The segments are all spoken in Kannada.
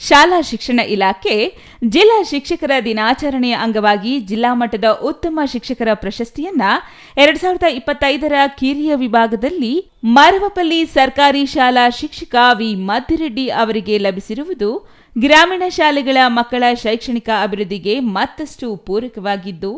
ಶಾಲಾ ಶಿಕ್ಷಣ ಇಲಾಖೆ ಜಿಲ್ಲಾ ಶಿಕ್ಷಕರ ದಿನಾಚರಣೆಯ ಅಂಗವಾಗಿ ಜಿಲ್ಲಾ ಮಟ್ಟದ ಉತ್ತಮ ಶಿಕ್ಷಕರ ಪ್ರಶಸ್ತಿಯನ್ನ ಎರಡ್ ಸಾವಿರದ ಇಪ್ಪತ್ತೈದರ ಕಿರಿಯ ವಿಭಾಗದಲ್ಲಿ ಮರವಪಲ್ಲಿ ಸರ್ಕಾರಿ ಶಾಲಾ ಶಿಕ್ಷಕ ವಿ. ಮದ್ದಿರೆಡ್ಡಿ ಅವರಿಗೆ ಲಭಿಸಿರುವುದು ಗ್ರಾಮೀಣ ಶಾಲೆಗಳ ಮಕ್ಕಳ ಶೈಕ್ಷಣಿಕ ಅಭಿವೃದ್ಧಿಗೆ ಮತ್ತಷ್ಟು ಪೂರಕವಾಗಿದ್ದು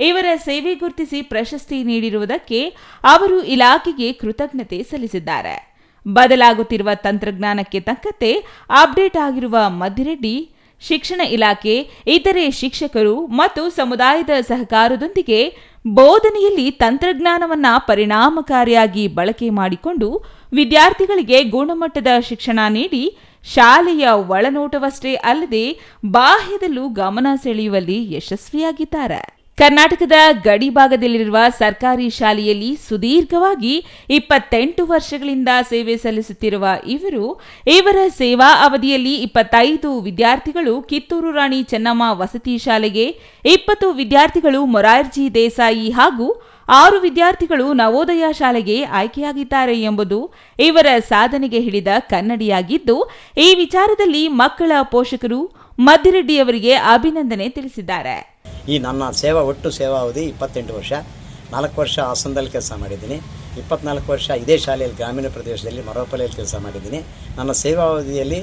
ಇವರ ಸೇವೆ ಗುರುತಿಸಿ ಪ್ರಶಸ್ತಿ ನೀಡಿರುವುದಕ್ಕೆ ಅವರು ಇಲಾಖೆಗೆ ಕೃತಜ್ಞತೆ ಸಲ್ಲಿಸಿದ್ದಾರೆ. ಬದಲಾಗುತ್ತಿರುವ ತಂತ್ರಜ್ಞಾನಕ್ಕೆ ತಕ್ಕಂತೆ ಅಪ್ಡೇಟ್ ಆಗಿರುವ ಮದ್ದಿರೆಡ್ಡಿ, ಶಿಕ್ಷಣ ಇಲಾಖೆ, ಇತರೆ ಶಿಕ್ಷಕರು ಮತ್ತು ಸಮುದಾಯದ ಸಹಕಾರದೊಂದಿಗೆ ಬೋಧನೆಯಲ್ಲಿ ತಂತ್ರಜ್ಞಾನವನ್ನ ಪರಿಣಾಮಕಾರಿಯಾಗಿ ಬಳಕೆ ಮಾಡಿಕೊಂಡು ವಿದ್ಯಾರ್ಥಿಗಳಿಗೆ ಗುಣಮಟ್ಟದ ಶಿಕ್ಷಣ ನೀಡಿ ಶಾಲೆಯ ಒಳನೋಟವಷ್ಟೇ ಅಲ್ಲದೆ ಬಾಹ್ಯದಲ್ಲೂ ಗಮನ ಸೆಳೆಯುವಲ್ಲಿ ಯಶಸ್ವಿಯಾಗಿದ್ದಾರೆ. ಕರ್ನಾಟಕದ ಗಡಿ ಭಾಗದಲ್ಲಿರುವ ಸರ್ಕಾರಿ ಶಾಲೆಯಲ್ಲಿ ಸುದೀರ್ಘವಾಗಿ ಇಪ್ಪತ್ತೆಂಟು ವರ್ಷಗಳಿಂದ ಸೇವೆ ಸಲ್ಲಿಸುತ್ತಿರುವ ಇವರು, ಇವರ ಸೇವಾ ಅವಧಿಯಲ್ಲಿ ಇಪ್ಪತ್ತೈದು ವಿದ್ಯಾರ್ಥಿಗಳು ಕಿತ್ತೂರು ರಾಣಿ ಚೆನ್ನಮ್ಮ ವಸತಿ ಶಾಲೆಗೆ, ಇಪ್ಪತ್ತು ವಿದ್ಯಾರ್ಥಿಗಳು ಮೊರಾರ್ಜಿ ದೇಸಾಯಿ ಹಾಗೂ ಆರು ವಿದ್ಯಾರ್ಥಿಗಳು ನವೋದಯ ಶಾಲೆಗೆ ಆಯ್ಕೆಯಾಗಿದ್ದಾರೆ ಎಂಬುದು ಇವರ ಸಾಧನೆಗೆ ಹಿಡಿದ ಕನ್ನಡಿಯಾಗಿದ್ದು, ಈ ವಿಚಾರದಲ್ಲಿ ಮಕ್ಕಳ ಪೋಷಕರು ಮದ್ದಿರೆಡ್ಡಿಯವರಿಗೆ ಅಭಿನಂದನೆ ತಿಳಿಸಿದ್ದಾರೆ. ಈ ನನ್ನ ಸೇವಾ ಒಟ್ಟು ಸೇವಾ ಅವಧಿ ಇಪ್ಪತ್ತೆಂಟು ವರ್ಷ. ನಾಲ್ಕು ವರ್ಷ ಹಾಸನದಲ್ಲಿ ಕೆಲಸ ಮಾಡಿದ್ದೀನಿ. ಇಪ್ಪತ್ನಾಲ್ಕು ವರ್ಷ ಇದೇ ಶಾಲೆಯಲ್ಲಿ ಗ್ರಾಮೀಣ ಪ್ರದೇಶದಲ್ಲಿ ಮರವಪಲ್ಲಿಯಲ್ಲಿ ಕೆಲಸ ಮಾಡಿದ್ದೀನಿ. ನನ್ನ ಸೇವಾ ಅವಧಿಯಲ್ಲಿ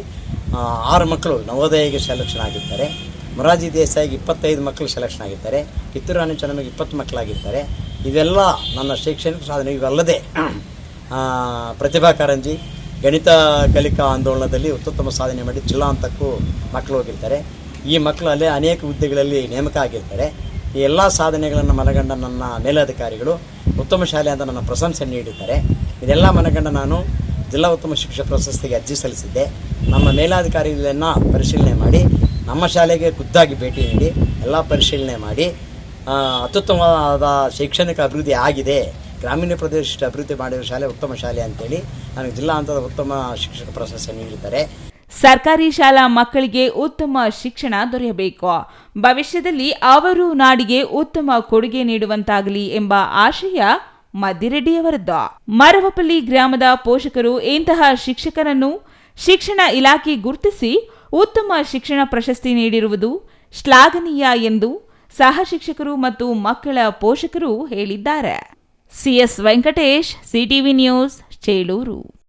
ಆರು ಮಕ್ಕಳು ನವೋದಯಕ್ಕೆ ಸೆಲೆಕ್ಷನ್ ಆಗಿರ್ತಾರೆ ಮೊರಾರ್ಜಿ ದೇಸಾಯಿಗೆ ಇಪ್ಪತ್ತೈದು ಮಕ್ಕಳು ಸೆಲೆಕ್ಷನ್ ಆಗಿರ್ತಾರೆ ಕಿತ್ತೂರು ರಾಣಿ ಚೆನ್ನಮ್ಮಗೆ ಇಪ್ಪತ್ತು ಮಕ್ಕಳಾಗಿರ್ತಾರೆ ಇವೆಲ್ಲ ನನ್ನ ಶೈಕ್ಷಣಿಕ ಸಾಧನೆ. ಇವಲ್ಲದೆ ಪ್ರತಿಭಾ ಕಾರಂಜಿ, ಗಣಿತ ಕಲಿಕಾ ಆಂದೋಲನದಲ್ಲಿ ಉತ್ತಮ ಸಾಧನೆ ಮಾಡಿ ಜಿಲ್ಲಾ ಹಂತಕ್ಕೂ ಮಕ್ಕಳು ಹೋಗಿರ್ತಾರೆ ಈ ಮಕ್ಕಳು ಅಲ್ಲೇ ಅನೇಕ ಹುದ್ದೆಗಳಲ್ಲಿ ನೇಮಕ ಆಗಿರ್ತಾರೆ. ಈ ಎಲ್ಲ ಸಾಧನೆಗಳನ್ನು ಮನಗಂಡ ನನ್ನ ಮೇಲಧಿಕಾರಿಗಳು ಉತ್ತಮ ಶಾಲೆ ಅಂತ ನನ್ನ ಪ್ರಶಂಸೆ ನೀಡಿದ್ದಾರೆ. ಇದೆಲ್ಲ ಮನಗಂಡ ನಾನು ಜಿಲ್ಲಾ ಉತ್ತಮ ಶಿಕ್ಷಕ ಪ್ರಶಸ್ತಿಗೆ ಅರ್ಜಿ ಸಲ್ಲಿಸಿದ್ದೆ. ನಮ್ಮ ಮೇಲಾಧಿಕಾರಿಗಳನ್ನು ಪರಿಶೀಲನೆ ಮಾಡಿ, ನಮ್ಮ ಶಾಲೆಗೆ ಖುದ್ದಾಗಿ ಭೇಟಿ ನೀಡಿ, ಎಲ್ಲ ಪರಿಶೀಲನೆ ಮಾಡಿ ಅತ್ಯುತ್ತಮವಾದ ಶೈಕ್ಷಣಿಕ ಅಭಿವೃದ್ಧಿ ಆಗಿದೆ. ಗ್ರಾಮೀಣ ಪ್ರದೇಶ ಅಭಿವೃದ್ಧಿ ಮಾಡಿರೋ ಶಾಲೆ ಉತ್ತಮ ಶಾಲೆ ಅಂತೇಳಿ ನನಗೆ ಜಿಲ್ಲಾ ಹಂತದ ಉತ್ತಮ ಶಿಕ್ಷಕ ಪ್ರಶಸ್ತಿ ನೀಡಿದ್ದಾರೆ. ಸರ್ಕಾರಿ ಶಾಲಾ ಮಕ್ಕಳಿಗೆ ಉತ್ತಮ ಶಿಕ್ಷಣ ದೊರೆಯಬೇಕು. ಭವಿಷ್ಯದಲ್ಲಿ ಅವರು ನಾಡಿಗೆ ಉತ್ತಮ ಕೊಡುಗೆ ನೀಡುವಂತಾಗಲಿ ಎಂಬ ಆಶಯ ಮದ್ದಿರೆಡ್ಡಿಯವರದ್ದು. ಮರವಪಲ್ಲಿ ಗ್ರಾಮದ ಪೋಷಕರು ಇಂತಹ ಶಿಕ್ಷಕರನ್ನು ಶಿಕ್ಷಣ ಇಲಾಖೆ ಗುರುತಿಸಿ ಉತ್ತಮ ಶಿಕ್ಷಣ ಪ್ರಶಸ್ತಿ ನೀಡಿರುವುದು ಶ್ಲಾಘನೀಯ ಎಂದು ಸಹ ಶಿಕ್ಷಕರು ಮತ್ತು ಮಕ್ಕಳ ಪೋಷಕರು ಹೇಳಿದ್ದಾರೆ. CS Venkatesh CTV news, Chelur.